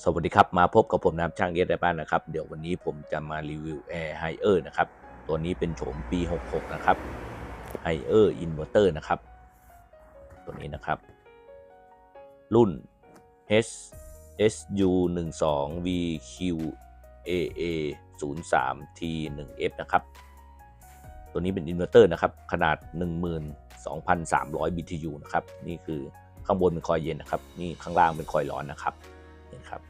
สวัสดีครับ มาพบกับผมนะครับช่างเอสได้บ้านนะครับ เดี๋ยววันนี้ผมจะมารีวิว Air h i เออร์นะครับ ตัวนี้เป็นโฉมปี 66 นะครับ h i เออร์อินเวอร์เตอร์นะครับ ตัวนี้นะครับ รุ่น H SU 1 2 VQ AA 0 3 T 1 F นะครับ ตัวนี้เป็นอินเวอร์เตอร์นะครับ ขนาด 12,300 BTU นะครับ นี่คือข้างบนเป็นคอยเย็นนะครับ นี่ข้างล่างเป็นคอยร้อนนะครับ ครับ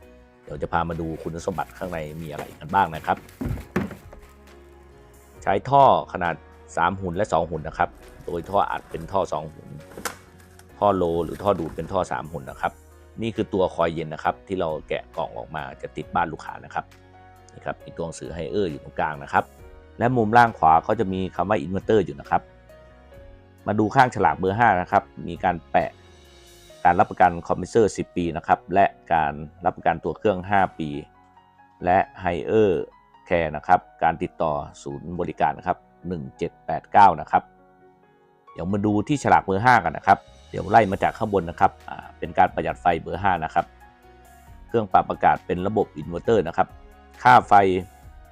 เดี๋ยวจะพามาดูคุณสมบัติข้างในมีอะไรกันบ้างนะครับ ใช้ท่อขนาด 3 หุ่นและ 2 หุ่นนะครับ โดยท่ออัดเป็นท่อ 2 หุ่น ท่อโลหรือท่อดูดเป็นท่อ 3 หุ่นนะครับ นี่คือตัวคอยเย็นนะครับ ที่เราแกะกล่องออกมาจะติดบ้านลูกค้านะครับนี่ครับมีตัวหนังสือไฮเออร์อยู่ตรงกลางนะครับ และมุมล่างขวาก็จะมีคำว่าอินเวอร์เตอร์อยู่นะครับ มาดูข้างฉลากเบอร์5นะครับ มีการแปะ การรับประกันคอมพิวเตอร์ 10 ปีนะครับ และการรับประกันตัวเครื่อง 5 ปี และไฮเออร์แคร์นะครับ การติดต่อศูนย์บริการนะครับ 1789 นะครับ เดี๋ยวมาดูที่ฉลากเบอร์ 5 กันนะครับ เดี๋ยวไล่มาจากข้างบนนะครับ เป็นการประหยัดไฟเบอร์ 5 นะครับ เครื่องปรับอากาศเป็นระบบอินเวอร์เตอร์นะครับ ค่าไฟ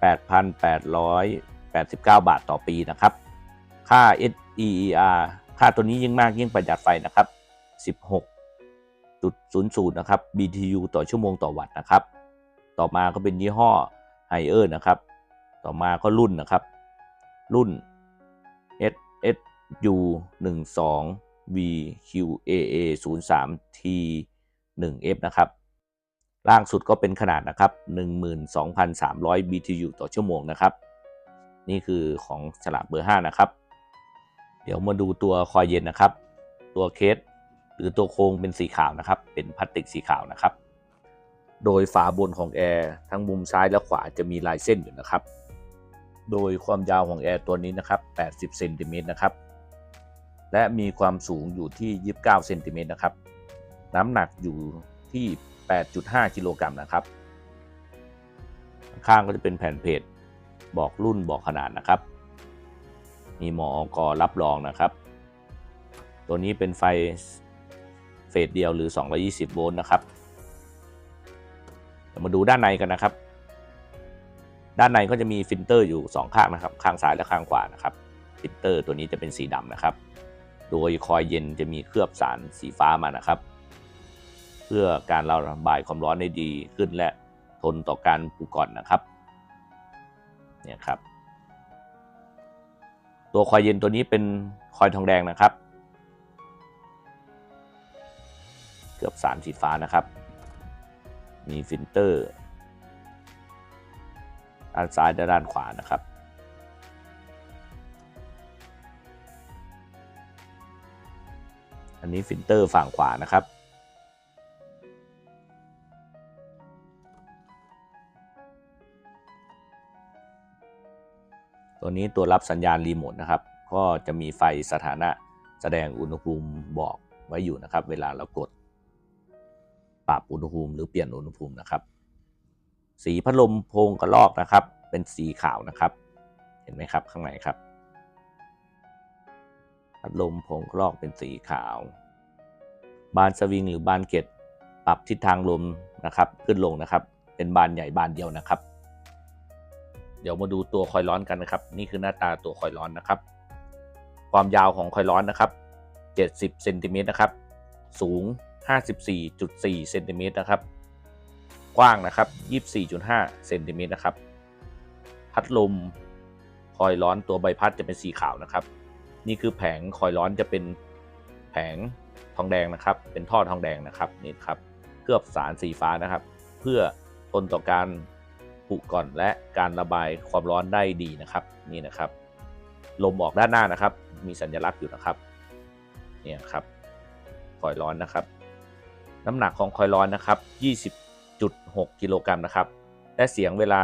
8,889 บาทต่อปีนะครับ ค่า SEER ค่าตัวนี้ยิ่งมากยิ่งประหยัดไฟนะครับ 1.00นะครับ BTU ต่อชั่วโมงต่อวัตต์นะครับ ต่อมาก็เป็นยี่ห้อ h i เออร์นะครับ ต่อมาก็รุ่นนะครับ รุ่น SSU 12 VQAA 03 T 1 F นะครับ ล่างสุดก็เป็นขนาดนะครับ 12,300 BTU ต่อชั่วโมงนะครับ นี่คือของฉลากเบอร์ 5 นะครับ เดี๋ยวมาดูตัวคอยเย็นนะครับ ตัวเคส หรือตัวโครงเป็นสีขาวนะครับ เป็นพลาสติกสีขาวนะครับ โดยฝาบนของแอร์ทั้งมุมซ้ายและขวาจะมีลายเส้นอยู่นะครับ โดยความยาวของแอร์ตัวนี้นะครับ 80เซนติเมตรนะครับ และมีความสูงอยู่ที่ 29เซนติเมตรนะครับ น้ำหนักอยู่ที่ 8.5 กิโลกรัมนะครับ ข้างก็จะเป็นแผ่นเพจบอกรุ่นบอกขนาดนะครับ มีหมอกอรับรองนะครับ ตัวนี้เป็นไฟ เฟสเดียวหรือ 220 โวลต์นะครับมาดูด้านในกันนะครับ ด้านในก็จะมีฟิลเตอร์อยู่ 2 ข้างนะครับ ข้างซ้ายและข้างขวานะครับ ฟิลเตอร์ตัวนี้จะเป็นสีดำนะครับ โดยคอยเย็นจะมีเคลือบสารสีฟ้ามานะครับ เพื่อการระบายความร้อนได้ดีขึ้นและทนต่อการผูกก่อนนะครับเนี่ยครับ ตัวคอยเย็นตัวนี้เป็นคอยทองแดงนะครับ เกือบสารสีฟ้านะครับ มีฟิลเตอร์ด้านซ้ายและด้านขวานะครับ อันนี้ฟิลเตอร์ฝั่งขวานะครับ ตัวนี้ตัวรับสัญญาณรีโมทนะครับ ก็จะมีไฟสถานะแสดงอุณหภูมิบอกไว้อยู่นะครับ เวลาเรากด ปรับอุณหภูมิหรือเปลี่ยนอุณหภูมินะครับ สีพัดลมโพงกระลอกนะครับ เป็นสีขาวนะครับ เห็นไหมครับข้างในครับ พัดลมโพงกระลอกเป็นสีขาว บานสวิงหรือบานเกตปรับทิศทางลมนะครับ ขึ้นลงนะครับ เป็นบานใหญ่บานเดียวนะครับ เดี๋ยวมาดูตัวคอยร้อนกันนะครับ นี่คือหน้าตาตัวคอยร้อนนะครับ ความยาวของคอยร้อนนะครับ70เซนติเมตรนะครับ สูง 54.4เซนติเมตรนะครับกว้างนะครับ 24.5เซนติเมตรนะครับ พัดลมคอยร้อนตัวใบพัดจะเป็นสีขาวนะครับ นี่คือแผงคอยร้อนจะเป็นแผงทองแดงนะครับ เป็นท่อทองแดงนะครับนี่ครับเคลือบสารสีฟ้านะครับ เพื่อทนต่อการผุก่อนและการระบายความร้อนได้ดีนะครับนี่นะครับ ลมออกด้านหน้านะครับ มีสัญลักษณ์อยู่นะครับเนี่ยครับคอยร้อนนะครับ น้ำหนักของคอยร้อนนะครับ 20.6 กิโลกรัมนะครับ และเสียงเวลา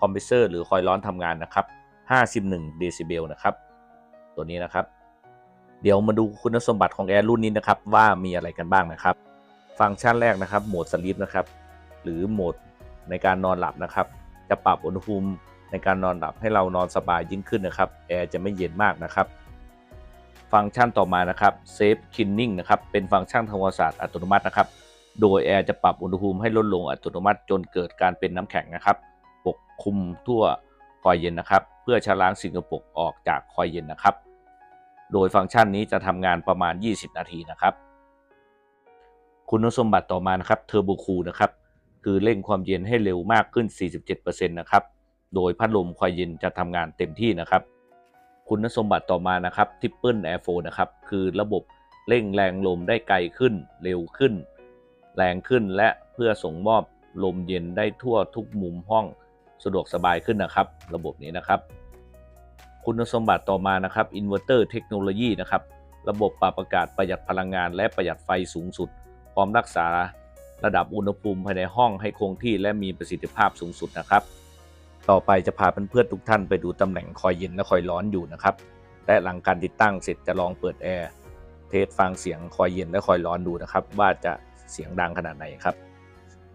คอมเพรสเซอร์หรือคอยร้อนทำงานนะครับ 51 เดซิเบลนะครับ ตัวนี้นะครับ เดี๋ยวมาดูคุณสมบัติของแอร์รุ่นนี้นะครับ ว่ามีอะไรกันบ้างนะครับ ฟังก์ชันแรกนะครับ โหมดสลีปนะครับ หรือโหมดในการนอนหลับนะครับ จะปรับอุณหภูมิในการนอนหลับให้เรานอนสบายยิ่งขึ้นนะครับ แอร์จะไม่เย็นมากนะครับ ฟังก์ชันต่อมานะครับ Safe Cleaning นะครับเป็นฟังก์ชันทำความสะอาดอัตโนมัตินะครับโดยแอร์จะปรับอุณหภูมิให้ลดลงอัตโนมัติจนเกิดการเป็นน้ำแข็งนะครับปกคลุมทั่วคอยเย็นนะครับ เพื่อชะล้างสิ่งสกปรกออกจากคอยเย็นนะครับ โดยฟังก์ชันนี้จะทำงานประมาณ 20 นาทีนะครับ คุณสมบัติต่อมานะครับเทอร์โบคูลนะครับคือเร่งความเย็นให้เร็วมากขึ้น 47%นะครับโดยพัดลมคอยเย็นจะทำงานเต็มที่นะครับ คุณสมบัติต่อมานะครับทิปเปิลแอร์โฟนะครับคือระบบเร่งแรงลมได้ไกลขึ้น เร็วขึ้น แรงขึ้นและเพื่อส่งมอบลมเย็นได้ทั่วทุกมุมห้องสะดวกสบายขึ้นนะครับ ระบบนี้นะครับ คุณสมบัติต่อมานะครับอินเวอร์เตอร์เทคโนโลยีนะครับระบบปรับอากาศประหยัดพลังงาน และประหยัดไฟสูงสุด พร้อมรักษาระดับอุณหภูมิภายในห้องให้คงที่และมีประสิทธิภาพสูงสุดนะครับ ต่อไปจะพาเพื่อนๆทุกท่านไปดูตำแหน่งคอยเย็นและคอยร้อนอยู่นะครับ และหลังการติดตั้งเสร็จจะลองเปิดแอร์เทสฟังเสียงคอยเย็นและคอยร้อนดูนะครับ ว่าจะเสียงดังขนาดไหนครับ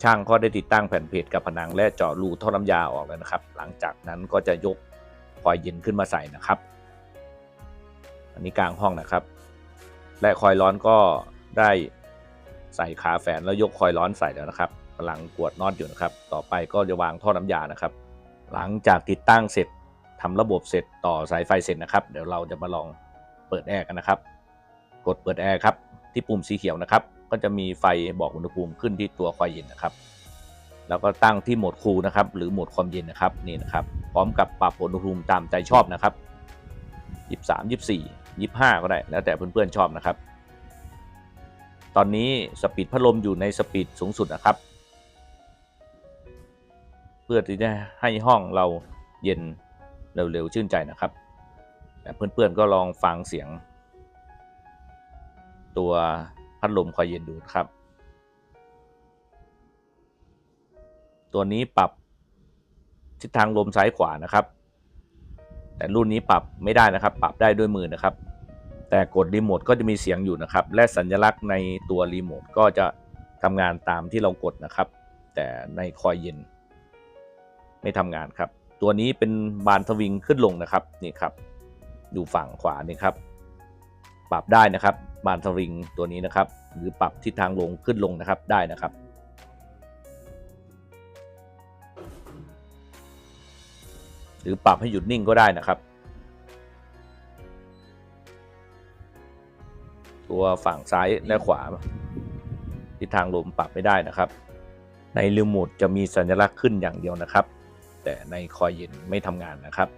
ช่างก็ได้ติดตั้งแผ่นเพจกับผนังและเจาะรูท่อน้ำยาออกแล้วนะครับ หลังจากนั้นก็จะยกคอยเย็นขึ้นมาใส่นะครับ อันนี้กลางห้องนะครับ และคอยร้อนก็ได้ใส่ขาแฝนแล้วยกคอยร้อนใส่แล้วนะครับกำลังกวดน็อตอยู่นะครับ ต่อไปก็จะวางท่อน้ำยานะครับ หลังจากติดตั้งเสร็จทำระบบเสร็จต่อสายไฟเสร็จนะครับ เดี๋ยวเราจะมาลองเปิดแอร์กันนะครับ กดเปิดแอร์ครับที่ปุ่มสีเขียวนะครับ ก็จะมีไฟบอกอุณหภูมิขึ้นที่ตัวคอยเย็นนะครับ แล้วก็ตั้งที่โหมดคูลนะครับ หรือโหมดความเย็นนะครับนี่นะครับ พร้อมกับปรับอุณหภูมิตามใจชอบนะครับ 23 24 25 ก็ได้ แล้วแต่เพื่อนๆชอบนะครับ ตอนนี้สปีดพัดลมอยู่ในสปีดสูงสุดนะครับ เพื่อที่จะให้ห้องเราเย็นเร็วๆชื่นใจนะครับแต่เพื่อนๆก็ลองฟังเสียง ตัวพัดลมคอยเย็นดูครับ ตัวนี้ปรับทิศทางลมซ้ายขวานะครับ แต่รุ่นนี้ปรับไม่ได้นะครับ ปรับได้ด้วยมือนะครับ แต่กดรีโมทก็จะมีเสียงอยู่นะครับ และสัญลักษณ์ในตัวรีโมทก็จะทำงานตามที่เรากดนะครับ แต่ในคอยเย็น ไม่ทำงานครับ ตัวนี้เป็นบานสวิงขึ้นลงนะครับนี่ครับอยู่ฝั่งขวานี่ครับ ปรับได้นะครับ บานสวิงตัวนี้นะครับ หรือปรับทิศทางลงขึ้นลงนะครับได้นะครับหรือปรับให้หยุดนิ่งก็ได้นะครับ ตัวฝั่งซ้ายและขวาทิศทางลมปรับไม่ได้นะครับ ในรีโมทจะมีสัญลักษณ์ขึ้นอย่างเดียวนะครับ แต่ในคอยเย็นไม่ทำงานนะครับ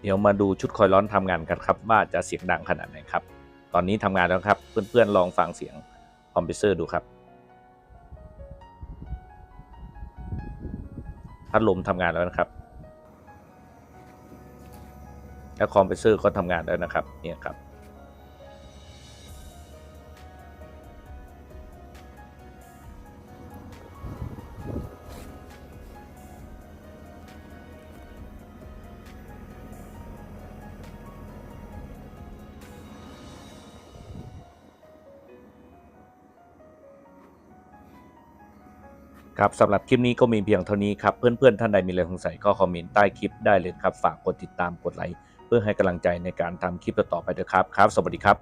เดี๋ยวมาดูชุดคอยร้อนทำงานกันครับ ว่าจะเสียงดังขนาดไหนครับ ตอนนี้ทำงานแล้วครับ เพื่อนๆลองฟังเสียงคอมเพรสเซอร์ดูครับ พัดลมทำงานแล้วนะครับ และคอมเพรสเซอร์ก็ทำงานแล้วนะครับ เนี่ยครับ ครับสำหรับคลิปนี้ก็มีเพียงเท่านี้ครับ เพื่อนๆ ท่านใดมีอะไรสงสัยก็คอมเมนต์ใต้คลิปได้เลยครับ ฝากกดติดตามกดไลค์เพื่อให้กำลังใจในการทำคลิปต่อๆไปด้วยครับครับ สวัสดีครับ